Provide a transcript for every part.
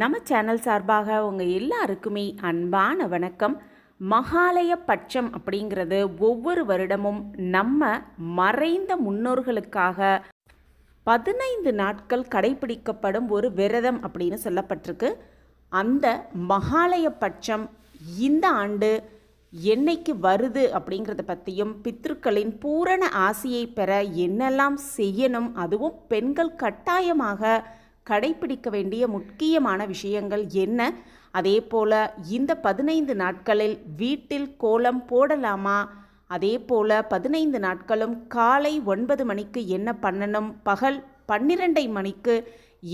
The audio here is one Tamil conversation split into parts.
நம்ம சேனல் சார்பாக உங்கள் எல்லாருக்குமே அன்பான வணக்கம். மகாலய பட்சம் அப்படிங்கிறது ஒவ்வொரு வருடமும் நம்ம மறைந்த முன்னோர்களுக்காக பதினைந்து நாட்கள் கடைபிடிக்கப்படும் ஒரு விரதம் அப்படின்னு சொல்லப்பட்டிருக்கு. அந்த மகாலய பட்சம் இந்த ஆண்டு என்னைக்கு வருது அப்படிங்கிறத பற்றியும் பித்ருக்களின் பூரண ஆசையை பெற என்னெல்லாம் செய்யணும் அதுவும் பெண்கள் கட்டாயமாக கடைபிடிக்க வேண்டிய முக்கியமான விஷயங்கள் என்ன? அதே போல் இந்த பதினைந்து நாட்களில் வீட்டில் கோலம் போடலாமா? அதே போல் பதினைந்து நாட்களும் காலை ஒன்பது மணிக்கு என்ன பண்ணணும்? பகல் பன்னிரெண்டை மணிக்கு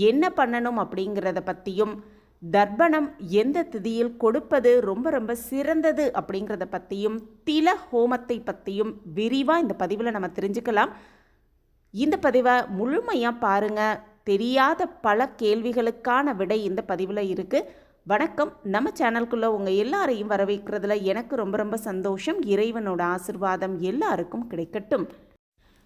என்ன பண்ணணும் அப்படிங்கிறத பற்றியும் தர்ப்பணம் எந்த திதியில் கொடுப்பது ரொம்ப ரொம்ப சிறந்தது அப்படிங்கிறத பற்றியும் தில ஹோமத்தை பற்றியும் விரிவாக இந்த பதிவில் நம்ம தெரிஞ்சுக்கலாம். இந்த பதிவை முழுமையாக பாருங்கள் தெரியாத பல கேள்விகளுக்கான விடை இந்த பதிவில் இருக்குது வணக்கம். நம்ம சேனல்குள்ளே உங்கள் எல்லாரையும் வரவேற்கிறதுல எனக்கு ரொம்ப ரொம்ப சந்தோஷம். இறைவனோட ஆசிர்வாதம் எல்லாருக்கும் கிடைக்கட்டும்.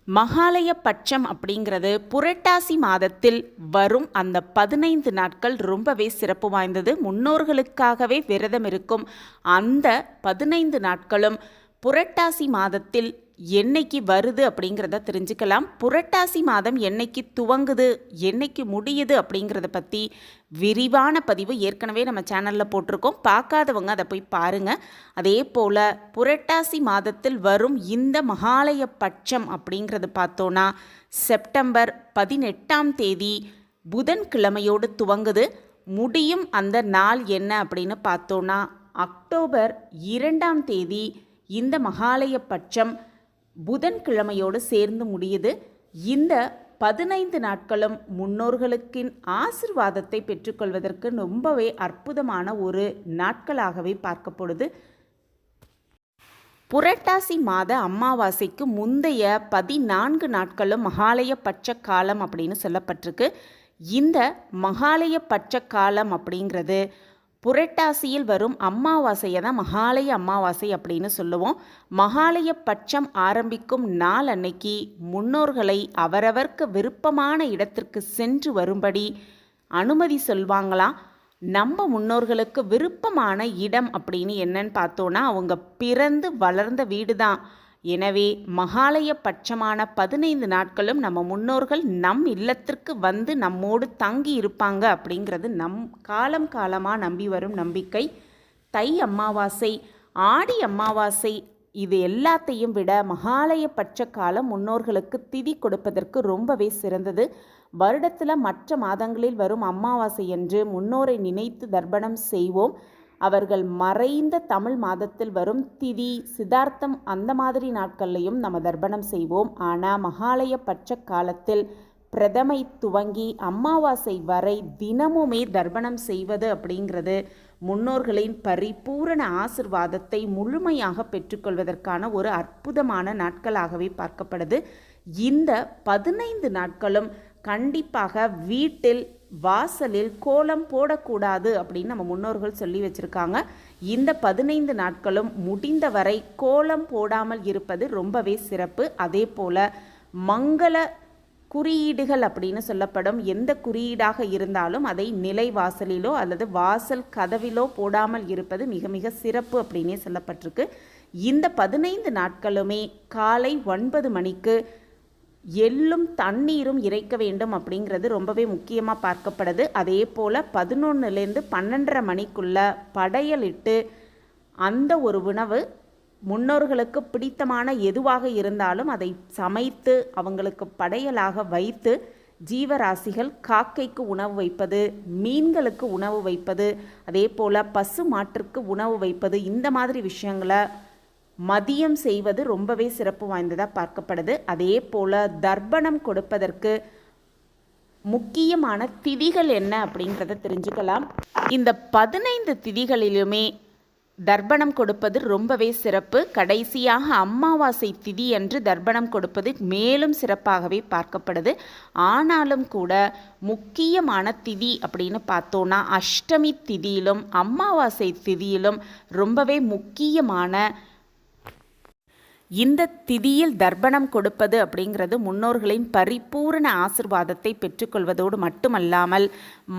மகாலய பட்சம் அப்படிங்கிறது புரட்டாசி மாதத்தில் வரும் அந்த பதினைந்து நாட்கள் ரொம்பவே சிறப்பு வாய்ந்தது. முன்னோர்களுக்காகவே விரதம் இருக்கும் அந்த பதினைந்து நாட்களும் புரட்டாசி மாதத்தில் என்னைக்கு வருது அப்படிங்கிறத தெரிஞ்சுக்கலாம். புரட்டாசி மாதம் என்னைக்கு துவங்குது என்னைக்கு முடியுது அப்படிங்கிறத பற்றி விரிவான பதிவு ஏற்கனவே நம்ம சேனலில் போட்டிருக்கோம். பார்க்காதவங்க அதை போய் பாருங்கள் அதே போல் புரட்டாசி மாதத்தில் வரும் இந்த மகாலய பட்சம் அப்படிங்கிறது பார்த்தோன்னா செப்டம்பர் பதினெட்டாம் தேதி புதன்கிழமையோடு துவங்குது. முடியும் அந்த நாள் என்ன அப்படின்னு பார்த்தோன்னா அக்டோபர் இரண்டாம் தேதி இந்த மகாலய பட்சம் புதன்கிழமையோடு சேர்ந்து முடியுது. இந்த பதினைந்து நாட்களும் முன்னோர்களுக்கின் ஆசிர்வாதத்தை பெற்றுக்கொள்வதற்கு ரொம்பவே அற்புதமான ஒரு நாட்களாகவே பார்க்கப்படுது. புரட்டாசி மாத அமாவாசைக்கு முந்தைய பதினான்கு நாட்களும் மகாலய பட்ச காலம் அப்படின்னு சொல்லப்பட்டிருக்கு. இந்த மகாலய பட்ச காலம் அப்படிங்கிறது புரட்டாசியில் வரும் அமாவாசையை தான் மகாலய அமாவாசை அப்படின்னு சொல்லுவோம். மகாலய பட்சம் ஆரம்பிக்கும் நாள் அன்னைக்கு முன்னோர்களை அவரவர்க்கு விருப்பமான இடத்திற்கு சென்று வரும்படி அனுமதி சொல்வாங்களாம். நம்ம முன்னோர்களுக்கு விருப்பமான இடம் அப்படின்னு என்னன்னு பார்த்தோன்னா அவங்க பிறந்து வளர்ந்த வீடு தான் எனவே மகாலய பட்சமான பதினைந்து நாட்களும் நம்ம முன்னோர்கள் நம் இல்லத்திற்கு வந்து நம்மோடு தங்கி இருப்பாங்க அப்படிங்கிறது நம் காலம் காலமாக நம்பி வரும் நம்பிக்கை. தை அமாவாசை ஆடி அமாவாசை இது எல்லாத்தையும் விட மகாலய பட்ச காலம் முன்னோர்களுக்கு திதி கொடுப்பதற்கு ரொம்பவே சிறந்தது. வருடத்தில் மற்ற மாதங்களில் வரும் அமாவாசை என்று முன்னோரை நினைத்து தர்ப்பணம் செய்வோம். அவர்கள் மறைந்த தமிழ் மாதத்தில் வரும் திதி சித்தார்த்தம் அந்த மாதிரி நாட்கள்லையும் நம்ம தர்ப்பணம் செய்வோம். ஆனால் மகாலய பட்ச காலத்தில் பிரதமை துவங்கி அமாவாசை வரை தினமுமே தர்ப்பணம் செய்வது அப்படிங்கிறது முன்னோர்களின் பரிபூரண ஆசிர்வாதத்தை முழுமையாக பெற்றுக்கொள்வதற்கான ஒரு அற்புதமான நாட்களாகவே பார்க்கப்படுது. இந்த பதினைந்து நாட்களும் கண்டிப்பாக வீட்டில் வாசலில் கோலம் போடக்கூடாது அப்படின்னு நம்ம முன்னோர்கள் சொல்லி வச்சுருக்காங்க. இந்த பதினைந்து நாட்களும் முடிந்தவரை கோலம் போடாமல் இருப்பது ரொம்பவே சிறப்பு. அதே போல் மங்கள குறியீடுகள் அப்படின்னு சொல்லப்படும். எந்த குறியீடாக இருந்தாலும் அதை நிலை வாசலிலோ அல்லது வாசல் கதவிலோ போடாமல் இருப்பது மிக மிக சிறப்பு அப்படின்னே சொல்லப்பட்டிருக்கு. இந்த பதினைந்து நாட்களுமே காலை ஒன்பது மணிக்கு எள்ளும் தண்ணீரும் இறைக்க வேண்டும் அப்படிங்கிறது ரொம்பவே முக்கியமாக பார்க்கப்படுது. அதே போல் பதினொன்றுலேருந்து பன்னெண்டரை மணிக்குள்ள படையலிட்டு அந்த ஒரு உணவு முன்னோர்களுக்கு பிடித்தமான எதுவாக இருந்தாலும் அதை சமைத்து அவங்களுக்கு படையலாக வைத்து ஜீவராசிகள் காக்கைக்கு உணவு வைப்பது மீன்களுக்கு உணவு வைப்பது அதே போல் பசு மாட்டிற்கு உணவு வைப்பது இந்த மாதிரி விஷயங்களை மதியம் செய்வது ரொம்பவே சிறப்பு வாய்ந்ததாக பார்க்கப்படுது. அதே போல் தர்ப்பணம் கொடுப்பதற்கு முக்கியமான திதிகள் என்ன அப்படிங்கிறத தெரிஞ்சுக்கலாம். இந்த பதினைந்து திதிகளிலுமே தர்ப்பணம் கொடுப்பது ரொம்பவே சிறப்பு. கடைசியாக அமாவாசை திதி என்று தர்ப்பணம் கொடுப்பது மேலும் சிறப்பாகவே பார்க்கப்படுது. ஆனாலும் கூட முக்கியமான திதி அப்படின்னு பார்த்தோன்னா அஷ்டமி திதியிலும் அமாவாசை திதியிலும் ரொம்பவே முக்கியமான இந்த திதியில் தர்ப்பணம் கொடுப்பது அப்படிங்கிறது முன்னோர்களின் பரிபூரண ஆசிர்வாதத்தை பெற்றுக்கொள்வதோடு மட்டுமல்லாமல்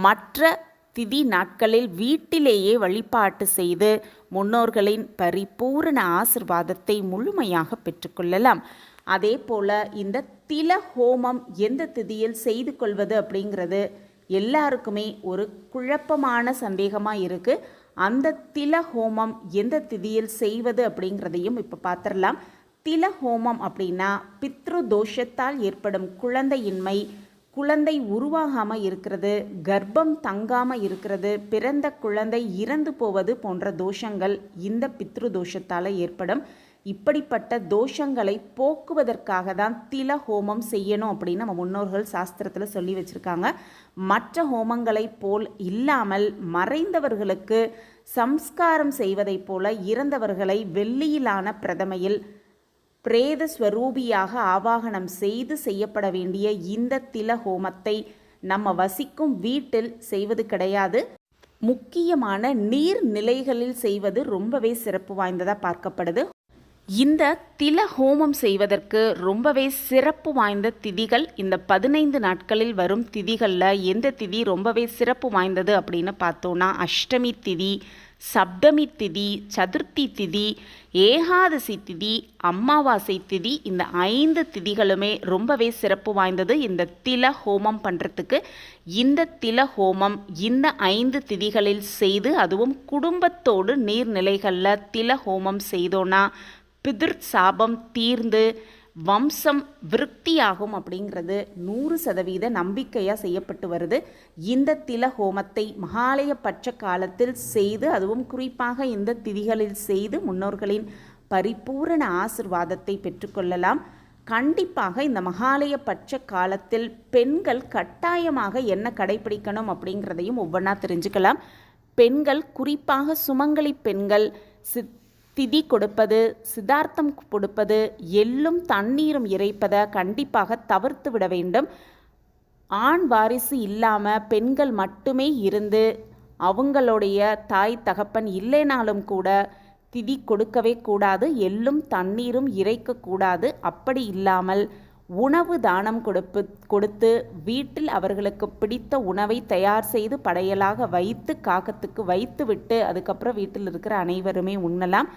மற்ற திதி நாட்களில் வீட்டிலேயே வழிபாட்டு செய்து முன்னோர்களின் பரிபூரண ஆசிர்வாதத்தை முழுமையாக பெற்றுக்கொள்ளலாம். அதே போல் இந்த தில ஹோமம் எந்த திதியில் செய்து கொள்வது அப்படிங்கிறது எல்லாருக்குமே ஒரு குழப்பமான சந்தேகமாக இருக்குது அந்த தில ஹோமம் எந்த திதியில் செய்வது அப்படிங்கிறதையும் இப்போ பார்த்துடலாம் தில ஹோமம் அப்படின்னா பித்ரு தோஷத்தால் ஏற்படும் குழந்தையின்மை குழந்தை உருவாகாமல் இருக்கிறது கர்ப்பம் தங்காமல் இருக்கிறது பிறந்த குழந்தை இறந்து போவது போன்ற தோஷங்கள் இந்த பித்ரு தோஷத்தால் ஏற்படும். இப்படிப்பட்ட தோஷங்களை போக்குவதற்காக தான் தில ஹோமம் செய்யணும் அப்படின்னு நம்ம முன்னோர்கள் சாஸ்திரத்தில் சொல்லி வச்சுருக்காங்க. மற்ற ஹோமங்களை போல் இல்லாமல் மறைந்தவர்களுக்கு சம்ஸ்காரம் செய்வதைப் போல இறந்தவர்களை வெள்ளியிலான பிரதமையில் பிரேத ஸ்வரூபியாக ஆவாகனம் செய்து செய்யப்பட வேண்டிய இந்த தில ஹோமத்தை நம்ம வசிக்கும் வீட்டில் செய்வது கிடையாது. முக்கியமான நீர் நிலைகளில் செய்வது ரொம்பவே சிறப்பு வாய்ந்ததாக பார்க்கப்படுது. இந்த தில ஹோமம் செய்வதற்கு ரொம்பவே சிறப்பு வாய்ந்த திதிகள் இந்த பதினைந்து நாட்களில் வரும் திதிகளில் எந்த திதி ரொம்பவே சிறப்பு வாய்ந்தது அப்படின்னு பார்த்தோன்னா அஷ்டமி திதி சப்தமி திதி சதுர்த்தி திதி ஏகாதசி திதி அமாவாசை திதி இந்த ஐந்து திதிகளுமே ரொம்பவே சிறப்பு வாய்ந்தது. இந்த தில ஹோமம் பண்ணுறதுக்கு இந்த தில ஹோமம் இந்த ஐந்து திதிகளில் செய்து அதுவும் குடும்பத்தோடு நீர்நிலைகளில் தில ஹோமம் செய்தோன்னா பிதிர் சாபம் தீர்ந்து வம்சம் விருத்தியாகும் அப்படிங்கிறது நூறு சதவீத நம்பிக்கையாக செய்யப்பட்டு வருது. இந்த தில ஹோமத்தை மகாலய பட்ச காலத்தில் செய்து அதுவும் குறிப்பாக இந்த திதிகளில் செய்து முன்னோர்களின் பரிபூரண ஆசிர்வாதத்தை பெற்றுக்கொள்ளலாம். கண்டிப்பாக இந்த மகாலய பட்ச காலத்தில் பெண்கள் கட்டாயமாக என்ன கடைபிடிக்கணும் அப்படிங்கிறதையும் ஒவ்வொன்றா தெரிஞ்சுக்கலாம். பெண்கள் குறிப்பாக சுமங்கலி பெண்கள் சித் திதி கொடுப்பது சிதார்த்தம் கொடுப்பது எள்ளும் தண்ணீரும் இறைப்பதை கண்டிப்பாக தவிர்த்து விட வேண்டும். ஆண் வாரிசு இல்லாமல் பெண்கள் மட்டுமே இருந்து அவங்களுடைய தாய் தகப்பன் இல்லைனாலும் கூட திதி கொடுக்கவே கூடாது எள்ளும் தண்ணீரும் இறைக்கக்கூடாது அப்படி இல்லாமல் உணவு தானம் கொடுப்பு கொடுத்து வீட்டில் அவர்களுக்கு பிடித்த உணவை தயார் செய்து படையலாக வைத்து காக்கத்துக்கு வைத்து விட்டு அதுக்கப்புறம் வீட்டில் இருக்கிற அனைவருமே உண்ணலாம்.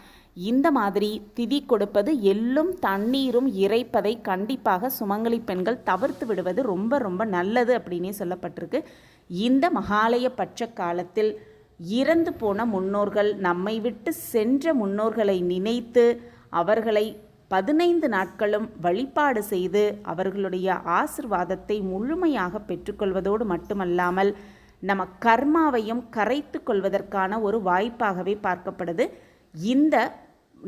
இந்த மாதிரி திதி கொடுப்பது எள்ளும் தண்ணீரும் இறைப்பதை கண்டிப்பாக சுமங்கலி பெண்கள் தவிர்த்து விடுவது ரொம்ப ரொம்ப நல்லது அப்படின்னே சொல்லப்பட்டிருக்கு. இந்த மகாலய பட்ச காலத்தில் இறந்து போன முன்னோர்கள் நம்மை விட்டு சென்ற முன்னோர்களை நினைத்து அவர்களை பதினைந்து நாட்களும் வழிபாடு செய்து அவர்களுடைய ஆசிர்வாதத்தை முழுமையாக பெற்றுக்கொள்வதோடு மட்டுமல்லாமல் நம்ம கர்மாவையும் கரைத்து கொள்வதற்கான ஒரு வாய்ப்பாகவே பார்க்கப்படுது. இந்த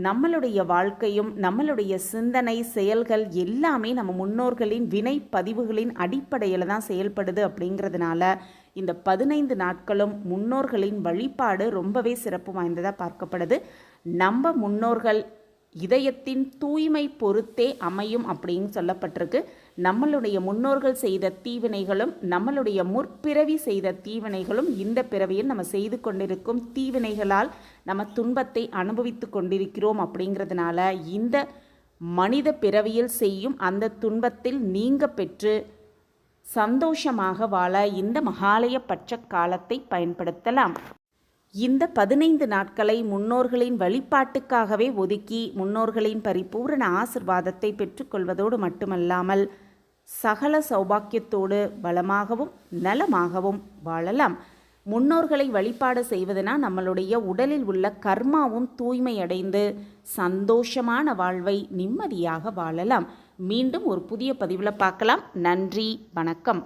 நம்மளுடைய வாழ்க்கையும் நம்மளுடைய சிந்தனை செயல்கள் எல்லாமே நம்ம முன்னோர்களின் வினை பதிவுகளின் அடிப்படையில் தான் செயல்படுது அப்படிங்கிறதுனால இந்த பதினைந்து நாட்களும் முன்னோர்களின் வழிபாடு ரொம்பவே சிறப்பு வாய்ந்ததாக பார்க்கப்படுது. நம்ம முன்னோர்கள் இதயத்தின் தூய்மை பொறுத்தே அமையும் அப்படின்னு சொல்லப்பட்டிருக்கு. நம்மளுடைய முன்னோர்கள் செய்த தீவினைகளும் நம்மளுடைய முற்பிறவி செய்த தீவினைகளும் இந்த பிறவியில் நம்ம செய்து கொண்டிருக்கும் தீவினைகளால் நம்ம துன்பத்தை அனுபவித்து கொண்டிருக்கிறோம் அப்படிங்கிறதுனால இந்த மனித பிறவியில் செய்யும் அந்த துன்பத்தில் நீங்க பெற்று சந்தோஷமாக வாழ இந்த மகாலய பட்ச காலத்தை பயன்படுத்தலாம். இந்த பதினைந்து நாட்களை முன்னோர்களின் வழிபாட்டுக்காகவே ஒதுக்கி முன்னோர்களின் பரிபூரண ஆசிர்வாதத்தை பெற்றுக்கொள்வதோடு மட்டுமல்லாமல் சகல சௌபாக்கியத்தோடு பலமாகவும் நலமாகவும் வாழலாம். முன்னோர்களை வழிபாடு செய்வதனால் நம்மளுடைய உடலில் உள்ள கர்மாவும் தூய்மையடைந்து சந்தோஷமான வாழ்வை நிம்மதியாக வாழலாம். மீண்டும் ஒரு புதிய பதிவில் பார்க்கலாம். நன்றி வணக்கம்.